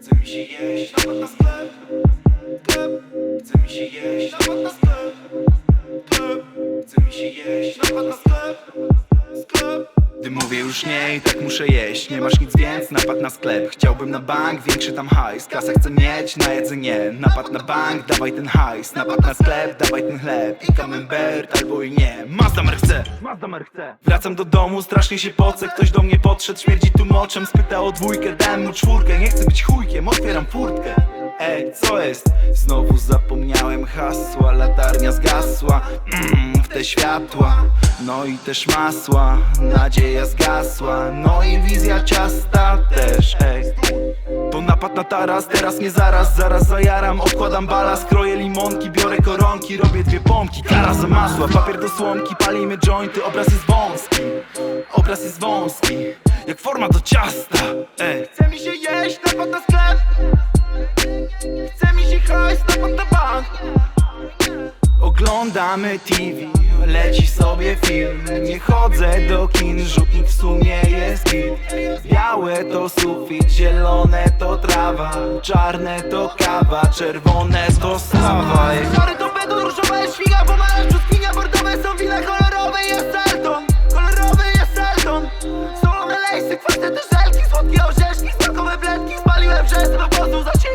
Chce mi się jeść, na sklep. Mówię już nie i tak muszę jeść. Nie masz nic więc napad na sklep. Chciałbym na bank, większy tam hajs. Kasa chcę mieć, na jedzenie. Napad na bank, dawaj ten hajs. Napad na sklep, dawaj ten chleb. I camembert albo i nie. Mazda chce, Mazda chce. Wracam do domu, strasznie się poce Ktoś do mnie podszedł, śmierdzi tu moczem. Spytał o dwójkę, dałem mu czwórkę. Nie chcę być chujkiem, otwieram furtkę. Ej, co jest? Znowu zapomniałem hasła. Latarnia zgasła. Mm, W te światła No i też masła Nadzieja zgasła. No i wizja ciasta też Ej. To napad na taras, teraz nie zaraz, zaraz zajaram. Odkładam balast, kroję limonki, biorę koronki Robię dwie pompki, kara za masła, papier do słomki Palimy jointy, obraz jest wąski. Obraz jest wąski, jak forma do ciasta Ej. Chce mi się jeść, napad na sklep. Chce mi się hajs, napad na bank. Oglądamy TV, leci sobie film. Nie chodzę do kin, rzutnik w sumie jest git. Białe to sufit, zielone to trawa. Czarne to kawa, czerwone to slawa Kolory to beton, różowa jest świga Pomarańcz, brzoskwinia, bordowe są wina Kolorowe jest Elton, kolorowy jest Elton Solone lejsy, kwaśne te żelki Słodkie orzeszki, smakowe bledki. Spaliłem brzęsy, po prostu zacięgi